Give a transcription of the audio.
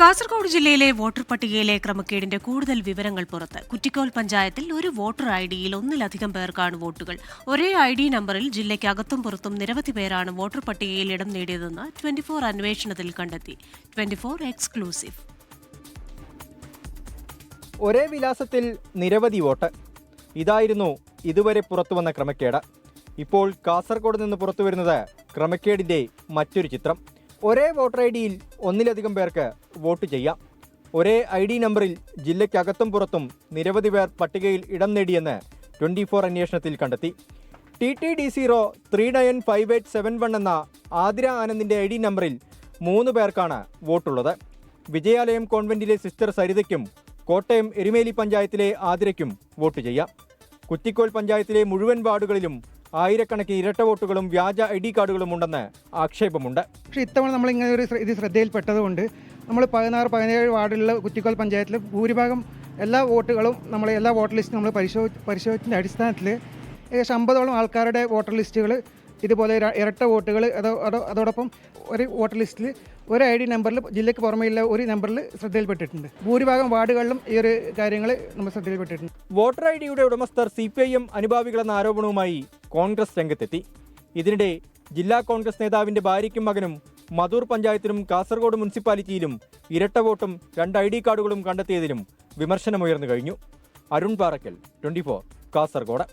കാസർഗോഡ് ജില്ലയിലെ വോട്ടർ പട്ടികയിലെ ക്രമക്കേടിന്റെ കൂടുതൽ വിവരങ്ങൾ പുറത്ത്. കുറ്റിക്കോൽ പഞ്ചായത്തിൽ ഒരു വോട്ടർ ഐ ഡിയിൽ ഒന്നിലധികം പേർക്കാണ് വോട്ടുകൾ. ഒരേ ഐ ഡി നമ്പറിൽ ജില്ലയ്ക്കകത്തും പുറത്തും നിരവധി പേരാണ് വോട്ടർ പട്ടികയിൽ ഇടം നേടിയതെന്ന് ട്വന്റി ഫോർ അന്വേഷണത്തിൽ കണ്ടെത്തി. Twenty four exclusive. ഒരേ വിലാസത്തിൽ നിരവധി വോട്ട്. ഇതായിരുന്നു ഇതുവരെ പുറത്തുവന്ന ക്രമക്കേട്. ഇപ്പോൾ കാസർഗോഡ് നിന്ന് പുറത്തു വരുന്നത് ക്രമക്കേടിന്റെ മറ്റൊരു ചിത്രം. ഒരേ വോട്ടർ ഐ ഡിയിൽ ഒന്നിലധികം പേർക്ക് വോട്ട് ചെയ്യാം. ഒരേ ഐ ഡി നമ്പറിൽ ജില്ലയ്ക്കകത്തും പുറത്തും നിരവധി പേർ പട്ടികയിൽ ഇടം നേടിയെന്ന് ട്വന്റി ഫോർ അന്വേഷണത്തിൽ കണ്ടെത്തി. T T D zero three nine five eight seven one എന്ന ആതിര ആനന്ദിന്റെ ഐ ഡി നമ്പറിൽ മൂന്ന് പേർക്കാണ് വോട്ടുള്ളത്. വിജയാലയം കോൺവെന്റിലെ സിസ്റ്റർ സരിതയ്ക്കും കോട്ടയം എരുമേലി പഞ്ചായത്തിലെ ആതിരയ്ക്കും വോട്ട് ചെയ്യാം. കുറ്റിക്കോൽ പഞ്ചായത്തിലെ മുഴുവൻ വാർഡുകളിലും ആയിരക്കണക്കിന് ഇരട്ട വോട്ടുകളും വ്യാജ ഐ ഡി കാർഡുകളും ഉണ്ടെന്ന് ആക്ഷേപമുണ്ട്. പക്ഷേ ഇത്തവണ നമ്മൾ ഇങ്ങനെ ഒരു ഇത് ശ്രദ്ധയിൽപ്പെട്ടതുകൊണ്ട് നമ്മൾ പതിനാറ് പതിനേഴ് വാർഡിലുള്ള കുറ്റിക്കോൽ പഞ്ചായത്തിൽ ഭൂരിഭാഗം എല്ലാ വോട്ടുകളും നമ്മൾ എല്ലാ വോട്ടർ ലിസ്റ്റും നമ്മൾ പരിശോധി പരിശോധിച്ചതിന്റെ അടിസ്ഥാനത്തിൽ ഏകദേശം അമ്പതോളം ആൾക്കാരുടെ വോട്ടർ ലിസ്റ്റുകൾ ഇതുപോലെ ഇരട്ട വോട്ടുകൾ അതോ അതോ അതോടൊപ്പം ഒരു വോട്ടർ ലിസ്റ്റിൽ ഒരു ഐ ഡി നമ്പറിൽ ജില്ലയ്ക്ക് പുറമെയുള്ള ഒരു നമ്പറിൽ ശ്രദ്ധയിൽപ്പെട്ടിട്ടുണ്ട്. ഭൂരിഭാഗം വാർഡുകളിലും ഈ ഒരു കാര്യങ്ങൾ നമ്മൾ ശ്രദ്ധയിൽപ്പെട്ടിട്ടുണ്ട്. വോട്ടർ ഐ ഡിയുടെ ഉടമസ്ഥർ സി പി ഐ എം അനുഭാവികളെന്ന ആരോപണവുമായി കോൺഗ്രസ് രംഗത്തെത്തി. ഇതിനിടെ ജില്ലാ കോൺഗ്രസ് നേതാവിന്റെ ഭാര്യയ്ക്കും മകനും മധൂർ പഞ്ചായത്തിലും കാസർഗോഡ് മുനിസിപ്പാലിറ്റിയിലും ഇരട്ട വോട്ടും രണ്ട് ഐ ഡി കാർഡുകളും കണ്ടെത്തിയതിലും വിമർശനമുയർന്നു കഴിഞ്ഞു. അരുൺ പാറക്കൽ ട്വന്റി കാസർഗോഡ്.